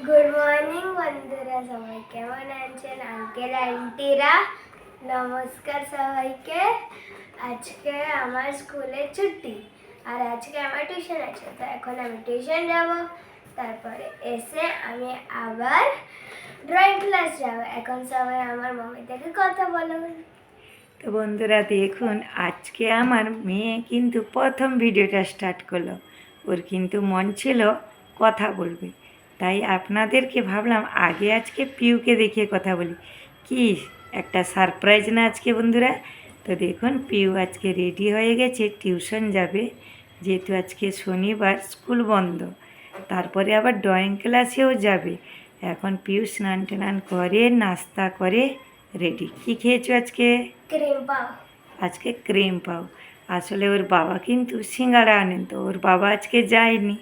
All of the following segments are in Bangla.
গুড মর্নিং বন্ধুরা সবাই কেমন আছেন আঙ্কেল আন্টিরা নমস্কার সবাইকে আজকে আমার স্কুলে ছুটি আর আজকে আমার টিউশন আছে তো এখন আমি টিউশন যাব তারপরে এসে আমি আবার ড্রয়িং ক্লাস যাব এখন সবাই আমার মামি থেকে কথা বলুন তো বন্ধুরা দেখুন, আজকে আমার মেয়ে কিন্তু প্রথম ভিডিওটা স্টার্ট করল। ওর কিন্তু মন ছিল কথা বলবে। তাই আপনাদেরকে ভাবলাম আগে আজকে পিউকে দেখিয়ে কথা বলি। কি একটা সারপ্রাইজ না আজকে বন্ধুরা? তো দেখুন, পিউ আজকে রেডি হয়ে গেছে টিউশন যাবে। যেহেতু আজকে শনিবার স্কুল বন্ধ। তারপরে আবার ড্রয়িং ক্লাসেও যাবে। এখন পিউ স্নান টান করে, নাস্তা করে রেডি কি খেয়েছো আজকে? ক্রিম পাও। আজকে ক্রিম পাও। আসলে ওর বাবা কিন্তু সিঙ্গাড়া আনেন তো ওর বাবা আজকে যায়নি।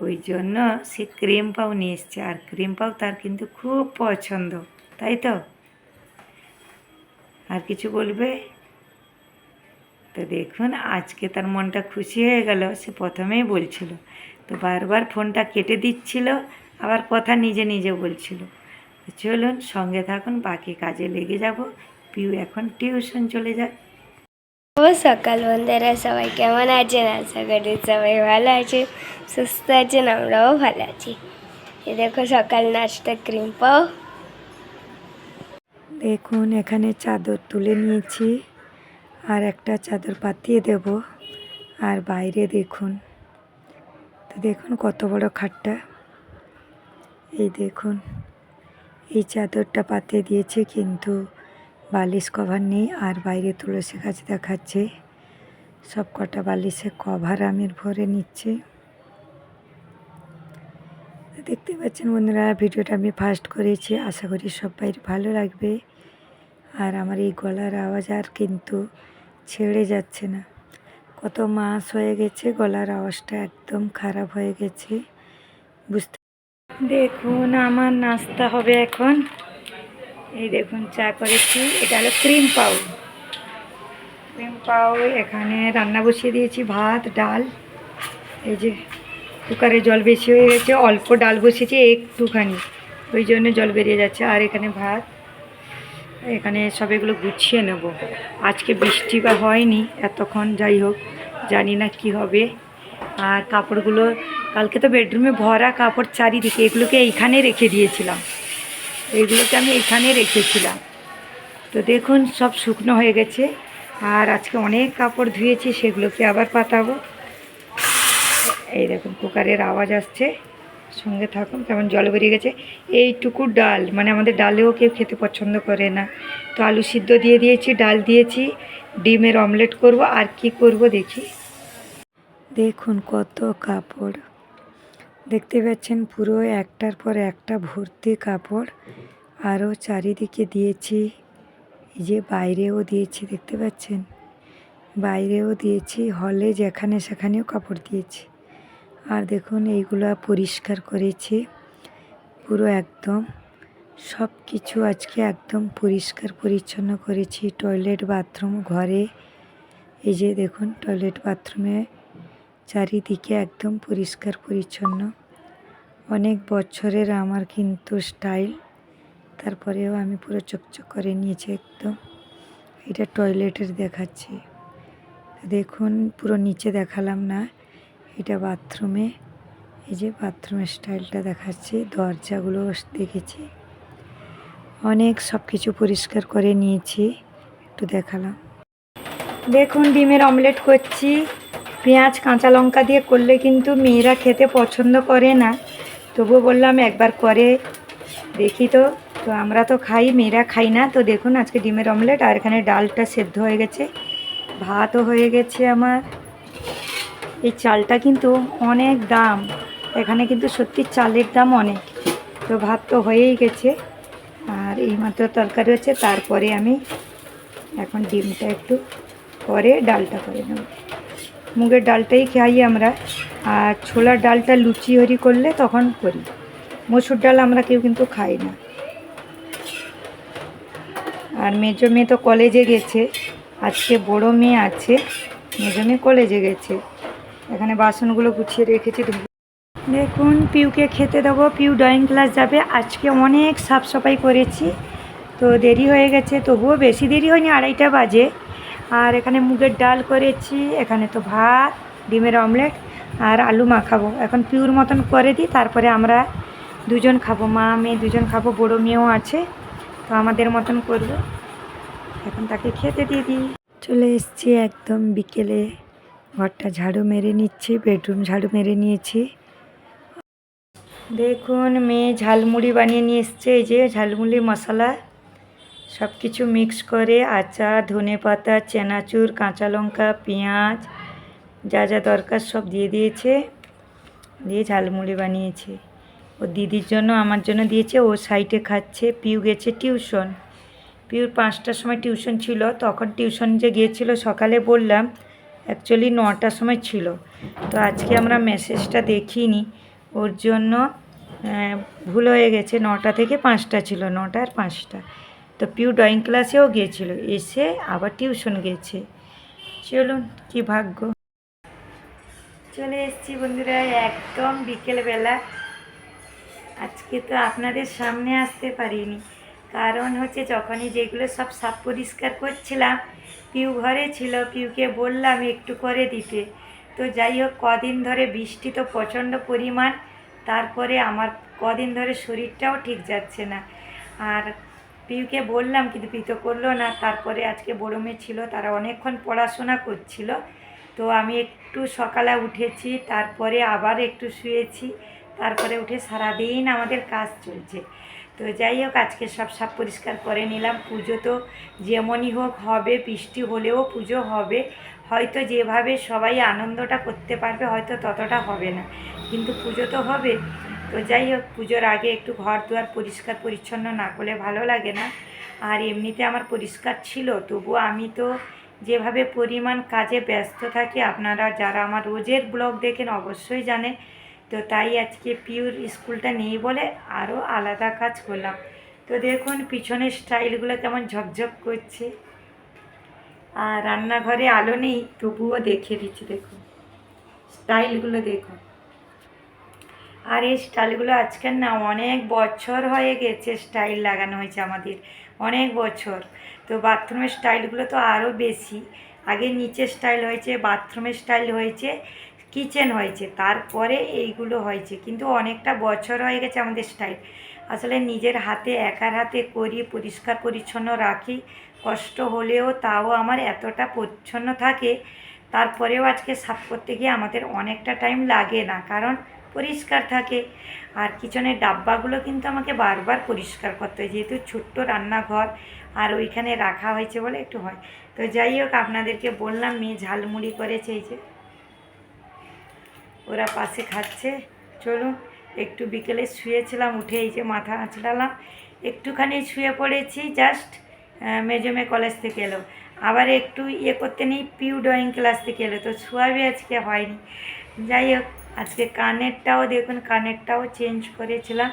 ওই জন্য সে ক্রিম পাও নিয়ে এসছে। আর ক্রিম পাও তার কিন্তু খুব পছন্দ তাই তো? আর কিছু বলবে? তো দেখুন আজকে তার মনটা খুশি হয়ে গেল। সে প্রথমেই বলছিল। তো বারবার ফোনটা কেটে দিচ্ছিল আবার কথা নিজে নিজে বলছিল। চলুন সঙ্গে থাকুন বাকি কাজে লেগে যাব। পিউ এখন টিউশন চলে যায়। ও সকাল বন্ধুরা সবাই কেমন আছেন? আশা করি সবাই ভালো আছে সুস্থ আছেন আমরাও ভালো আছি। এই দেখো সকাল নাস্তা ক্রিম পাও। দেখুন এখানে চাদর তুলে নিয়েছি আর একটা চাদর পাতিয়ে দেব আর বাইরে দেখুন। তো দেখুন কত বড় খাটটা। এই দেখুন। এই চাদরটা পাতে দিয়েছে কিন্তু বালিশ কভার নেই আর বাইরে তুলসী গাছ দেখাচ্ছে। সব কটা বালিশে কভার আমির ভরে নিচ্ছে। দেখতে পাচ্ছেন বন্ধুরা, ভিডিওটা আমি ফার্স্ট করেছি। আশা করি সবাই ভালো লাগবে। আর আমার এই গলার আওয়াজ আর কিন্তু ছেড়ে যাচ্ছে না। কত মাস হয়ে গেছে গলার আওয়াজটা একদম খারাপ হয়ে গেছে। বুঝতে দেখুন, আমার নাস্তা হবে এখন। এই দেখুন, চা করেছি। এটা হলো ক্রিম পাউ ক্রিম পাউ এখানে রান্না বসিয়ে দিয়েছি, ভাত, ডাল। এই যে, কুকারে জল বেশি হয়ে গেছে, অল্প ডাল বসিয়েছি, একটুখানি। ওই জন্য জল বেরিয়ে যাচ্ছে। আর এখানে ভাত। এখানে সব এগুলো গুছিয়ে নেব। আজকে বৃষ্টি বা হয়নি, এতক্ষণ যাই হোক, জানি না কি হবে। আর কাপড়গুলো কালকে তো বেডরুমে ভরা কাপড় চারিদিকে, এগুলোকে এইখানে রেখে দিয়েছিলাম। এগুলোকে আমি এখানে রেখেছিলাম। তো দেখুন, সব শুকনো হয়ে গেছে। আর আজকে অনেক কাপড় ধুয়েছি, সেগুলোকে আবার পাতাবো। এই দেখুন, কুকারের আওয়াজ আসছে। সঙ্গে থাকুন, কেমন জল বেরিয়ে গেছে। এইটুকু ডাল মানে আমাদের ডালেও কেউ খেতে পছন্দ করে না। তো আলু সিদ্ধ দিয়ে দিয়েছি, ডাল দিয়েছি, ডিমের অমলেট করব, আর কি করব দেখি। দেখুন কত কাপড়। দেখতে পাচ্ছেন পুরো একটার পর একটা ভর্তি কাপড়। আরও চারিদিকে দিয়েছি। এই যে বাইরেও দিয়েছি, দেখতে পাচ্ছেন? বাইরেও দিয়েছি, হলে যেখানে সেখানেও কাপড় দিয়েছি। আর দেখুন, এইগুলো পরিষ্কার করেছি। পুরো একদম। সব কিছু আজকে একদম পরিষ্কার পরিচ্ছন্ন করেছি। টয়লেট, বাথরুম, ঘরে। এই যে দেখুন, টয়লেট, বাথরুমে চারিদিকে একদম পরিষ্কার পরিচ্ছন্ন। অনেক বছরের আমার কিন্তু স্টাইল তারপরেও আমি পুরো চকচক করে নিয়েছি একদম। এটা টয়লেটের দেখাচ্ছি। দেখুন, পুরো নিচে দেখালাম না। এটা বাথরুমে এই যে বাথরুমের স্টাইলটা দেখাচ্ছি, দরজাগুলো দেখেছি। অনেক সব কিছু পরিষ্কার করে নিয়েছি। একটু দেখালাম। দেখুন, ডিমের অমলেট করছি। পেঁয়াজ, কাঁচা লঙ্কা দিয়ে করলে কিন্তু মেয়েরা খেতে পছন্দ করে না। তবুও বললাম একবার করে দেখি তো। তো আমরা তো খাই, মেয়েরা খাই না। তো দেখুন আজকে ডিমের অমলেট আর এখানে ডালটা সেদ্ধ হয়ে গেছে। ভাতও হয়ে গেছে আমার। এই চালটা কিন্তু অনেক দাম। এখানে কিন্তু সত্যি চালের দাম অনেক। তো ভাত তো হয়েই গেছে। আর এইমাত্র তরকারি হচ্ছে তারপরে আমি এখন ডিমটা একটু পরে ডালটা করে নেব। মুগের ডালটাই খাই আমরা। আর ছোলার ডালটা লুচি হরি করলে তখন করি। মসুর ডাল আমরা কেউ কিন্তু খাই না। আর মেজো মেয়ে তো কলেজে গেছে। আজকে বড় মেয়ে আছে। মেজো মেয়ে কলেজে গেছে। এখানে বাসনগুলো গুছিয়ে রেখেছি। দেখুন, পিউকে খেতে দেবো। পিউ ড্রয়িং ক্লাস যাবে। আজকে অনেক সাফ সাফাই করেছি। তো দেরি হয়ে গেছে। তবুও বেশি দেরি হয়নি, আড়াইটা বাজে। আর এখানে মুগের ডাল করেছি। এখানে তো ভাত, ডিমের অমলেট। আর আলু মাখাবো। এখন পিউর মতন করে দিই, তারপরে আমরা দুজন খাব, মা, মেয়ে দুজন খাব, বড়ো মেয়েও আছে, তো আমাদের মতন করব। এখন তাকে খেতে দিয়ে দিই। চলে এসছি একদম বিকেলে, ঘরটা ঝাড়ু মেরে নিচ্ছি, বেডরুম ঝাড়ু মেরে নিয়েছি। দেখুন, মেয়ে ঝালমুড়ি বানিয়ে নিয়ে এসছে, এই যে ঝালমুড়ি, মশলা সব কিছু মিক্স করে আচার ধনে পাতা চেনাচুর, কাঁচা লঙ্কা, পেঁয়াজ যা যা দরকার সব দিয়ে দিয়েছে। দিয়ে ঝালমুড়ি বানিয়েছে। ও দিদির জন্য, আমার জন্য দিয়েছে। ও সাইডে খাচ্ছে। পিউ গেছে টিউশন। পিউর পাঁচটার সময় টিউশন ছিল। তখন টিউশন যে গিয়েছিল, সকালে বললাম অ্যাকচুয়ালি নটার সময় ছিল। তো আজকে আমরা মেসেজটা দেখিনি। ওর জন্য ভুল হয়ে গেছে। নটা থেকে পাঁচটা ছিল, নটা আর পাঁচটা। তো পিউ ড্রয়িং ক্লাসেও গিয়েছিল। এসে আবার টিউশন গেছে। চলুন, কি ভাগ্য। চলে এসেছি বন্ধুরা, একদম বিকেলবেলা। আজকে তো আপনাদের সামনে আসতে পারিনি। কারণ হচ্ছে যখনই যেগুলো সব সাফ পরিষ্কার করছিলাম, পিউ ঘরে ছিল, পিউকে বললাম একটু করে দিতে। তো যাই হোক, কদিন ধরে বৃষ্টি তো প্রচণ্ড পরিমাণ, তারপরে আমার কদিন ধরে শরীরটাও ঠিক যাচ্ছে না। আর পিউকে বললাম, কিন্তু পিউ তো করল না, তারপরে আজকে বড় মেয়ে ছিল, তারা অনেকক্ষণ পড়াশোনা করছিল। তো আমি একটু সকালে উঠেছি, তারপরে আবার একটু শুয়েছি, তারপরে উঠে সারাদিন আমাদের কাজ চলছে। তো যাই হোক, আজকে সব সাপ পরিষ্কার করে নিলাম। পুজো তো যেমনই হোক হবে, বৃষ্টি হলেও পুজো হবে। হয়তো যেভাবে সবাই আনন্দটা করতে পারবে, হয়তো ততটা হবে না। কিন্তু পুজো তো হবে। তো যাই হোক, পুজোর আগে একটু ঘর দুয়ার পরিষ্কার পরিচ্ছন্ন না করলে ভালো লাগে না। আর এমনিতে আমার পরিষ্কার ছিল, তবুও আমি তো যেভাবে পরিমাণ কাজে ব্যস্ত থাকি আপনারা যারা আমার রোজের ব্লগ দেখেন অবশ্যই জানে তো তাই আজকে পিওর স্কুলটা নেই বলে আরও আলাদা কাজ করলাম। তো দেখুন পিছনের স্টাইলগুলো কেমন ঝকঝক করছে। আর রান্নাঘরে আলো নেই, তবুও দেখে দিচ্ছি দেখুন। স্টাইলগুলো দেখুন। আর এই স্টাইলগুলো আজকাল না অনেক বছর হয়ে গেছে স্টাইল লাগানো হয়েছে আমাদের। অনেক বছর। তো বাথরুমের স্টাইলগুলো তো আরও বেশি। আগে নিচের স্টাইল হয়েছে, বাথরুমের স্টাইল হয়েছে, কিচেন হয়েছে, তারপরে এইগুলো হয়েছে। কিন্তু অনেকটা বছর হয়ে গেছে আমাদের স্টাইল। আসলে নিজের হাতে, একার হাতে করি পরিষ্কার, পরিচ্ছন্ন রাখি। কষ্ট হলেও তাও আমার এতটা পরিচ্ছন্ন থাকে, তারপরেও আজকে সাফ করতে গিয়ে আমাদের অনেকটা টাইম লাগে না। কারণ পরিষ্কার থাকে। আর কিচেনের ডাব্বাগুলো কিন্তু আমাকে বারবার পরিষ্কার করতে হয়। যেহেতু ছোট্ট রান্নাঘর, আর ওইখানে রাখা হয়েছে বলে একটু হয়। তো যাই হোক, আপনাদেরকে বললাম, মেয়ে ঝালমুড়ি করেছে এই যে। ওরা পাশে খাচ্ছে। চলুন, একটু বিকেলে শুয়েছিলাম, উঠে এই যে মাথা আঁচড়ালাম। একটুখানি শুয়ে পড়েছি, জাস্ট মেজমে কলেজ থেকে এলো। আবার একটু ইয়ে করতে নেই, পিউ ড্রয়িং ক্লাস থেকে এলো। তো শোয়াবে আজকে হয়নি। যাই হোক আজকে কানেরটাও দেখুন, কানেরটাও চেঞ্জ করেছিলাম।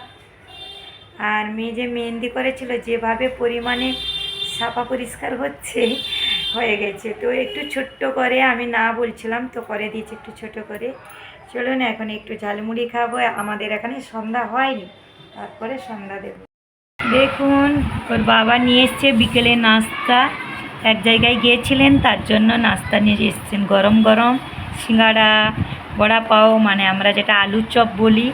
আর মেয়ে যে মেহেন্দি করেছিল, যেভাবে পরিমাণে সাফা পরিষ্কার হচ্ছে, হয়ে গেছে। তো একটু ছোট্ট করে আমি না বলছিলাম, তো করে দিয়েছি একটু ছোট করে। চলুন এখন একটু ঝালমুড়ি খাব। আমাদের এখানে সন্ধ্যা হয়নি, তারপরে সন্ধ্যা দেব। দেখুন, ওর বাবা নিয়ে এসছে বিকেলে নাস্তা। এক জায়গায় গিয়েছিলেন, তার জন্য নাস্তা নিয়ে এসছেন। গরম গরম সিঙ্গাড়া বড়া পাও মানে আমরা যেটা আলুর চপ বলি,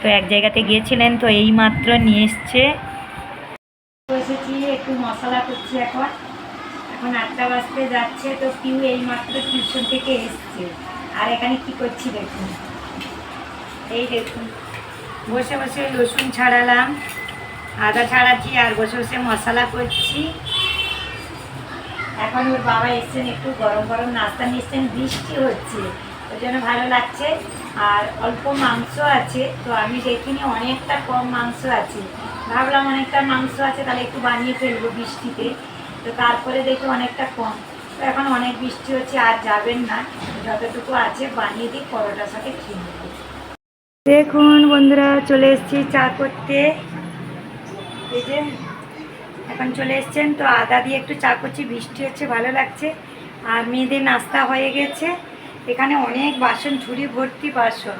তো এক জায়গাতে গিয়েছিলেন, তো এই মাত্র নিয়ে এসছে। বসেছি একটু মশলা করছি এখন। এখন আটটা বাজতে যাচ্ছে, তো পিউ এই মাত্র টিউশন থেকে এসছে। আর এখানে কি করছি দেখুন। এই দেখুন, বসে বসে রসুন ছাড়ালাম, আদা ছাড়াচ্ছি, আর বসে বসে মশলা করছি। এখন ওর বাবা এসছেন, একটু গরম গরম নাস্তা নিচ্ছেন, বৃষ্টি হচ্ছে। ওই জন্য ভালো লাগছে। আর অল্প মাংস আছে, তো আমি দেখিনি, অনেকটা কম মাংস আছে। ভাবলাম অনেকটা মাংস আছে, তাহলে একটু বানিয়ে ফেলব বৃষ্টিতে। তো তারপরে দেখি অনেকটা কম। তো এখন অনেক বৃষ্টি হচ্ছে, আর যাবেন না। যতটুকু আছে, বানিয়ে দিই পরোটার সাথে খেয়ে নেব। দেখুন বন্ধুরা, চলে এসেছি চা করতে। এই যে, এখন চলে এসছেন, তো আদা দিয়ে একটু চা করছি, বৃষ্টি হচ্ছে, ভালো লাগছে। আর মেয়েদের নাস্তা হয়ে গেছে। এখানে অনেক বাসন, ঝুড়ি ভর্তি বাসন।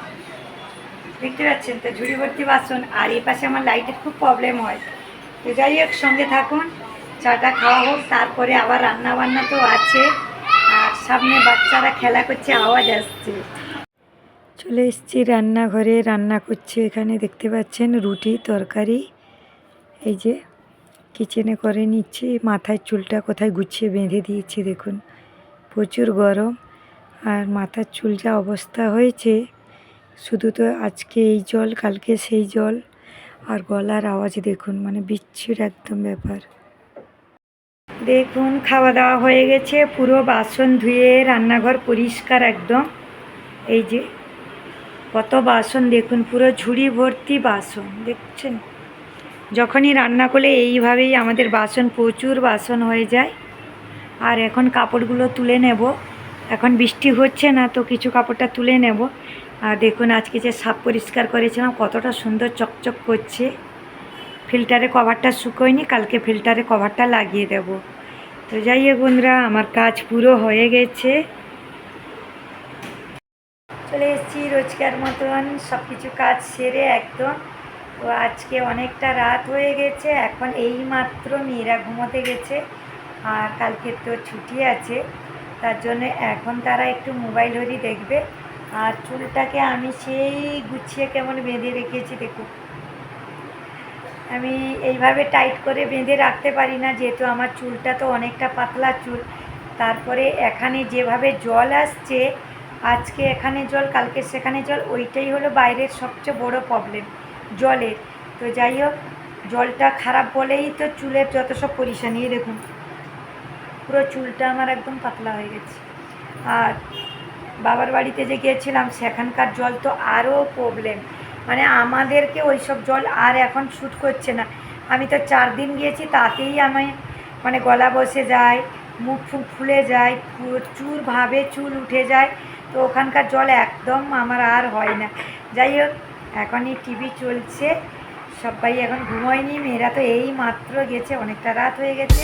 দেখতে পাচ্ছেন তো, ঝুড়ি ভর্তি বাসন। আর এই পাশে আমার লাইটের খুব প্রবলেম হয়। তো যাই হোক, সঙ্গে থাকুন, চাটা খাওয়া হোক, তারপরে আবার রান্না বান্না তো আছে। আর সামনে বাচ্চারা খেলা করছে, আওয়াজ আসছে। চলে এসছি রান্নাঘরে, রান্না করছে এখানে, দেখতে পাচ্ছেন রুটি তরকারি। এই যে কিচেনে করে নিচ্ছি, মাথায় চুলটা কোথায় গুছিয়ে বেঁধে দিয়েছি, দেখুন। প্রচুর গরম। আর মাথার চুল যা অবস্থা হয়েছে, শুধু তো আজকে এই জল, কালকে সেই জল। আর গলার আওয়াজ দেখুন মানে বিচ্ছির একদম ব্যাপার। দেখুন, খাওয়া দাওয়া হয়ে গেছে, পুরো বাসন ধুয়ে রান্নাঘর পরিষ্কার একদম। এই যে, কত বাসন দেখুন, পুরো ঝুড়ি ভর্তি বাসন, দেখছেন? যখনই রান্না করলে এইভাবেই আমাদের বাসন, প্রচুর বাসন হয়ে যায়। আর এখন কাপড়গুলো তুলে নেব। এখন বৃষ্টি হচ্ছে না, তো কিছু কাপড়টা তুলে নেব। আর দেখুন, আজকে যে সাপ পরিষ্কার করেছিলাম, কতটা সুন্দর চকচক করছে। ফিল্টারে কভারটা শুকোয়নি, কালকে ফিল্টারে কভারটা লাগিয়ে দেব। তো যাই হোক বন্ধুরা, আমার কাজ পুরো হয়ে গেছে। চলে এসেছি রোজকার মতন সব কিছু কাজ সেরে একদম। তো আজকে অনেকটা রাত হয়ে গেছে, এখন এই মাত্র মেয়েরা ঘুমোতে গেছে। আর কালকে তো ছুটি আছে। তার জন্য এখন তারা একটু মোবাইল হরি দেখবে। আর চুলটাকে আমি সেই গুছিয়ে কেমন বেঁধে রেখেছি, দেখুন। আমি এইভাবে টাইট করে বেঁধে রাখতে পারি না, যেহেতু আমার চুলটা তো অনেকটা পাতলা চুল। তারপরে এখানে যেভাবে জল আসছে, আজকে এখানে জল, কালকে সেখানে জল, ওইটাই হলো বাইরের সবচেয়ে বড় প্রবলেম জলের। তো যাই হোক, জলটা খারাপ বলেই তো চুলের যত সব পরিশানি, দেখুন। পুরো চুলটা আমার একদম পাতলা হয়ে গেছে। আর বাবার বাড়িতে যে গিয়েছিলাম, সেখানকার জল তো আরও প্রবলেম মানে আমাদেরকে ওই সব জল আর এখন শ্যুট করছে না। আমি তো চার দিন গিয়েছি, তাতেই আমি মানে গলা বসে যায়, মুখ ফুক ফুলে যায় প্রচুরভাবে চুল উঠে যায়। তো ওখানকার জল একদম আমার আর হয় না। যাই হোক, এখনই টিভি চলছে। সবাই এখন ঘুমোয়নি, মেয়েরা তো এই মাত্র গেছে, অনেকটা রাত হয়ে গেছে।